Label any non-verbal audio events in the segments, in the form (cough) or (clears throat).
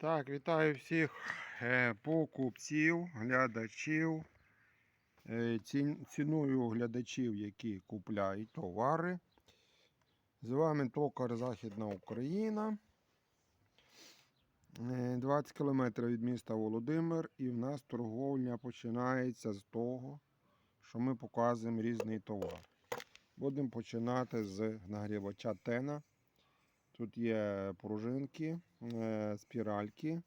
Так, вітаю всіх е, покупців, глядачів. Е, ці- Ціную глядачів, які купляють товари. З вами токар Західна Україна. Е, 20 км від міста Володимир. І в нас торговля починається з того, що ми показуємо різний товар. Будемо починати з нагрівача Тена. Тут є пружинки, е, спіральки.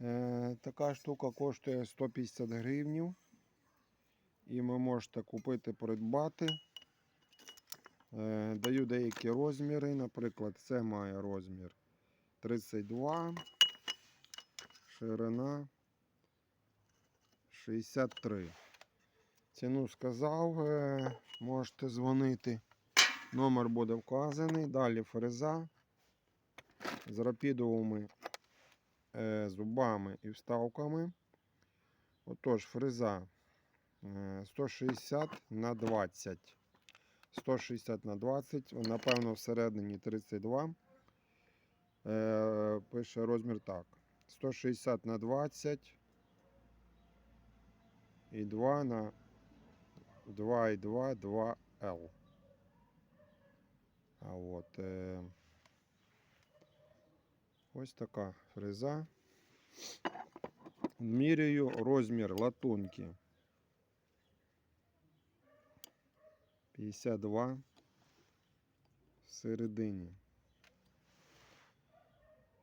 Е, Така штука коштує 150 гривнів. І ви можете купити, придбати. Е, Даю деякі розміри. Наприклад, це має розмір 32, ширина 63. Ціну сказав, е, можете дзвонити. Номер буде вказаний. Далі фреза з рапідовими е, зубами і вставками. Отож, фреза е, 160 на 20. 160 на 20, напевно, всередині 32. Е, пише розмір так. 160 на 20 і 2 на 2 і 2, 2 L. А от е, ось така фреза. Міряю розмір латунки. 52 всередині.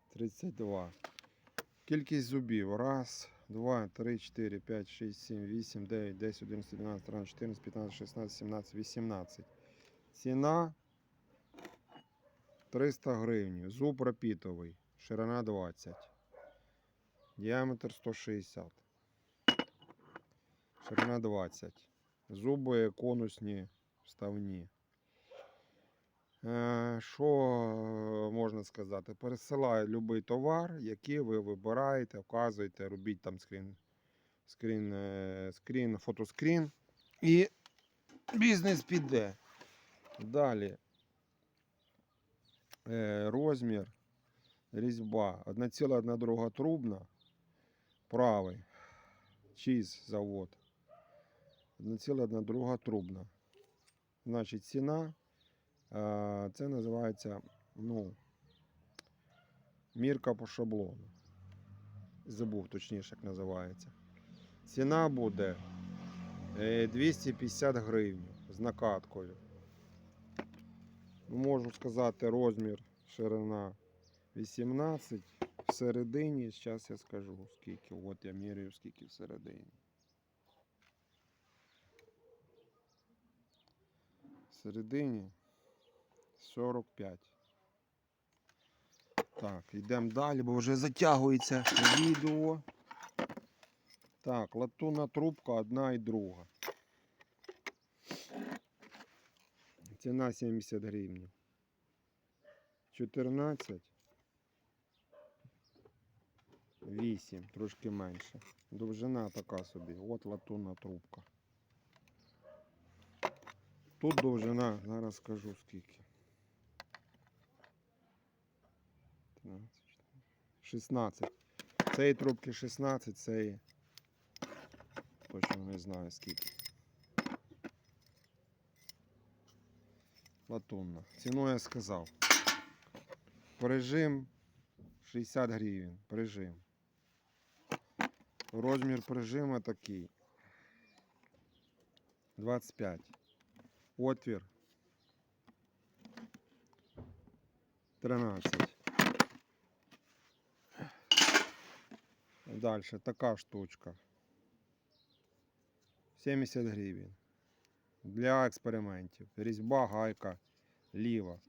32. Кількість зубів. Раз, два, три, чотири, п'ять, шість, сім, вісім, дев'ять, десять, одинадцять, дванадцять, тринадцять, чотирнадцять, п'ятнадцять, шістнадцять, сімнадцять, вісімнадцять. Ціна 300 гривень. Зуб рапітовий. Ширина 20. Діаметр 160. Ширина 20. Зуби конусні вставні. Е, Що е, можна сказати? Пересилаю будь-який товар, який ви вибираєте, вказуєте, робіть там скрін, скрін, е, скрін, фотоскрін. І бізнес піде. Далі. Розмір, різьба. 1,1 друга трубна. Правий. Чіз завод. 1,1 друга трубна. Значить, ціна. Це називається ну, мірка по шаблону. Забув точніше, як називається. Ціна буде е, 250 гривень з накаткою. Можу сказати розмір ширина 18. Всередині, зараз я скажу скільки. От я міряю скільки всередині. Всередині 45. Так, йдемо далі, бо вже затягується відео. Так, латунна трубка одна і друга. Ціна 70 гривень. 14. 8, трошки менше. Довжина така собі. От латунна трубка. Тут довжина, зараз скажу скільки. 13, 16. Цієї трубки 16, цієї точно не знаю скільки. латунна. Ціну я сказав. Прижим 60 гривень. Прижим. Розмір прижима такий. 25. Отвір. 13. Далі така штучка. 70 гривень для експериментів. Різьба, гайка, ліва.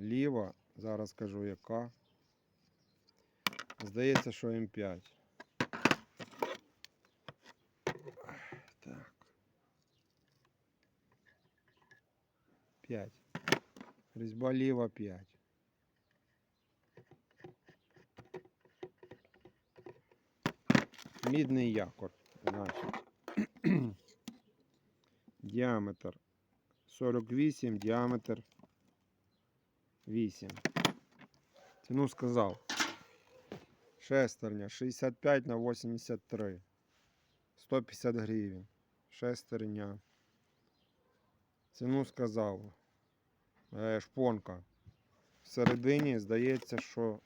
Ліва, зараз скажу яка. Здається, що М5. Так. 5. Різьба ліва 5. Мідний якор. Значить. (clears throat) діаметр 48, діаметр 8. Ціну сказав. Шестерня 65 на 83. 150 гривень. Шестерня. Ціну сказав. Е, шпонка. Всередині здається, що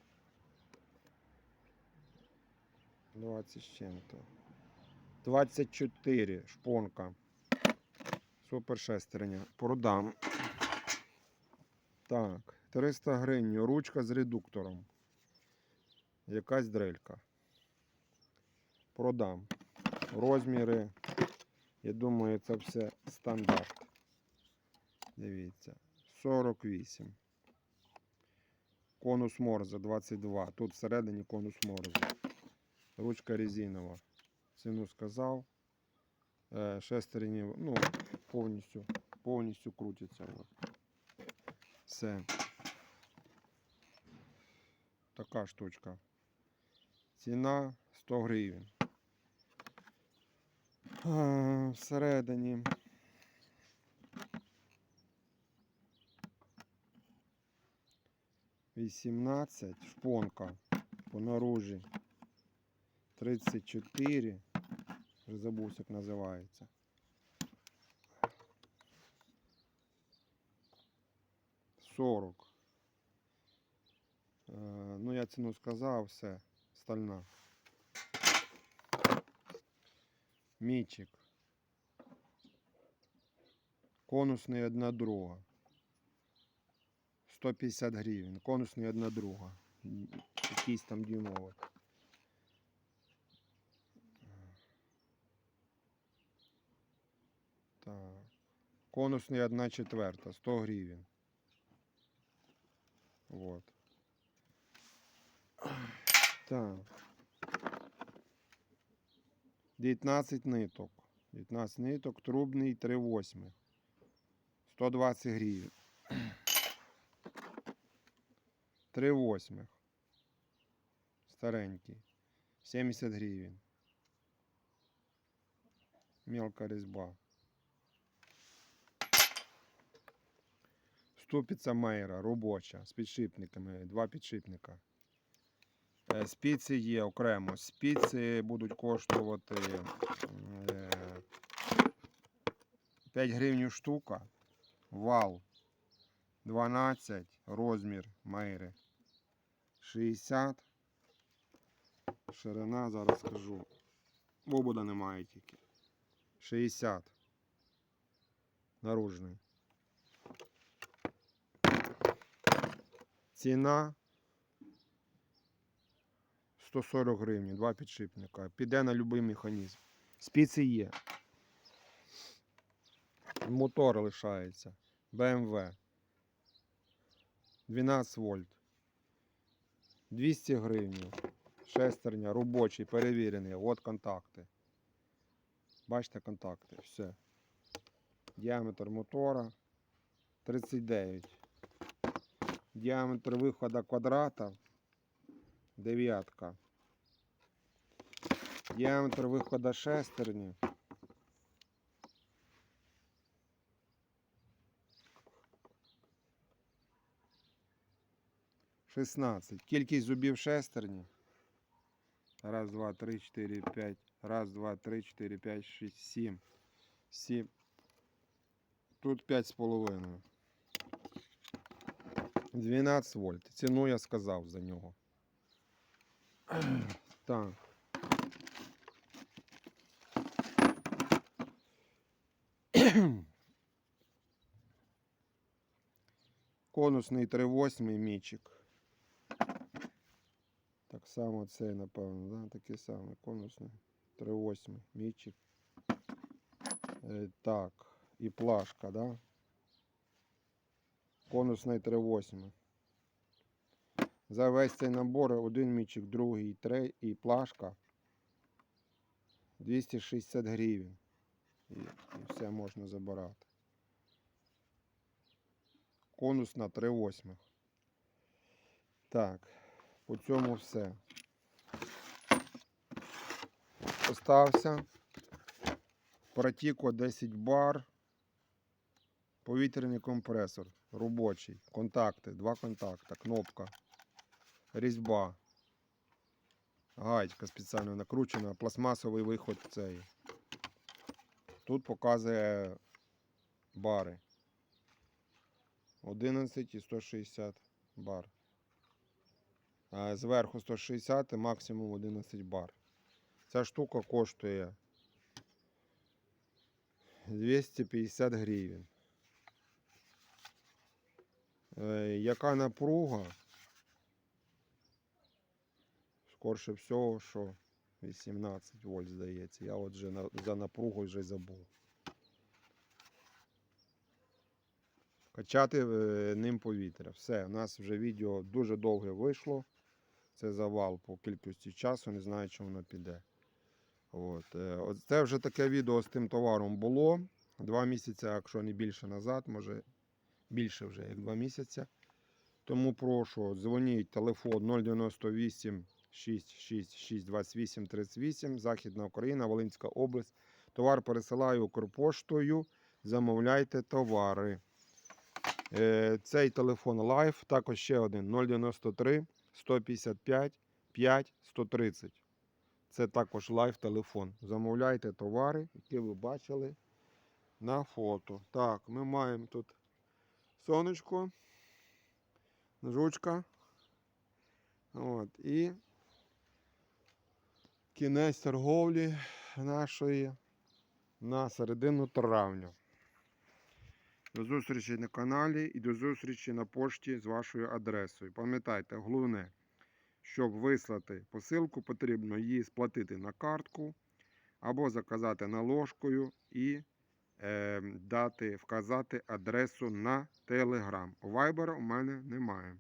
20 з чим-то. 24 шпонка. Супер шестерня. Продам. Так, 300 гривень. Ручка з редуктором. Якась дрелька. Продам. Розміри. Я думаю, це все стандарт. Дивіться. 48. Конус Морзе 22. Тут всередині конус Морзе. Ручка резинова. Ціну сказав. Е, Шестерні, ну, повністю, повністю крутиться. Все. Така штучка. Ціна 100 гривень. Всередині. Вісімнадцять шпонка по наружі. 34. Вже забувся, як називається. Сорок. Е, ну, я ціну сказав, все. Стальна. Мічик. Конусний одна друга. 150 гривень. Конусний одна друга. М, Якийсь там дюймовий. Так. Конусний 1 четверта, 100 гривень. Вот. Так. 19 ниток. 19 ниток, трубний 3 восьмих. 120 гривень. (clears throat) 3 восьмих. Старенький. 70 гривень. Мелка резьба. Ступиця Мейра робоча з підшипниками, два підшипника. Е, Спиці є окремо. Спиці будуть коштувати е, 5 гривень штука. Вал 12, розмір Мейри 60. Ширина, зараз скажу. Обода немає тільки. 60. Наружний. Ціна 140 гривень, два підшипника. Піде на будь-який механізм. Спиці є. Мотор лишається. BMW. 12 вольт. 200 гривень. Шестерня, робочий, перевірений. От контакти. Бачите контакти. Все. Діаметр мотора 39. Діаметр виходу квадрата дев'ятка. Діаметр виходу шестерні. Шістнадцять. Кількість зубів шестерні. Раз, два, три, чотири, п'ять. Раз, два, три, чотири, п'ять, шість, сім. Сім. Тут п'ять з половиною. 12 вольт. Ціну я сказав за нього. Так. (clears throat) Конусний 3,8 мічик. Так само цей, напевно, да? такий самий конусний 3,8 мічик. Е, так, і плашка, да? Конусний 3,8. За весь цей набор один мічик, другий, три і плашка 260 гривень. І, і все можна забирати. Конус на 3 восьмих. Так, по цьому все. Остався. Протіко 10 бар. Повітряний компресор. Робочий. Контакти. Два контакти. Кнопка. різьба. Гаечка спеціально накручена, пластмасовий виход цей. Тут показує бари. 11 і 160 бар. Зверху 160 і максимум 11 бар. Ця штука коштує 250 гривень. Е, яка напруга? Скорше всього, що 18 вольт здається. Я от вже за напругу вже забув. Качати е, ним повітря. Все, у нас вже відео дуже довге вийшло. Це завал по кількості часу, не знаю, чи воно піде. Е, от Це вже таке відео з тим товаром було. Два місяці, якщо не більше назад, може більше вже як два місяці. Тому прошу, дзвоніть телефон 098 666 28 38, Західна Україна, Волинська область. Товар пересилаю Укрпоштою. Замовляйте товари. Е, Цей телефон лайф, також ще один 093 155 5 130. Це також лайф телефон. Замовляйте товари, які ви бачили на фото. Так, ми маємо тут сонечко, жучка. От, і кінець торговлі нашої на середину травня. До зустрічі на каналі і до зустрічі на пошті з вашою адресою. Пам'ятайте, головне, щоб вислати посилку, потрібно її сплатити на картку або заказати наложкою і е, дати, вказати адресу на Telegram. Viber у мене немає.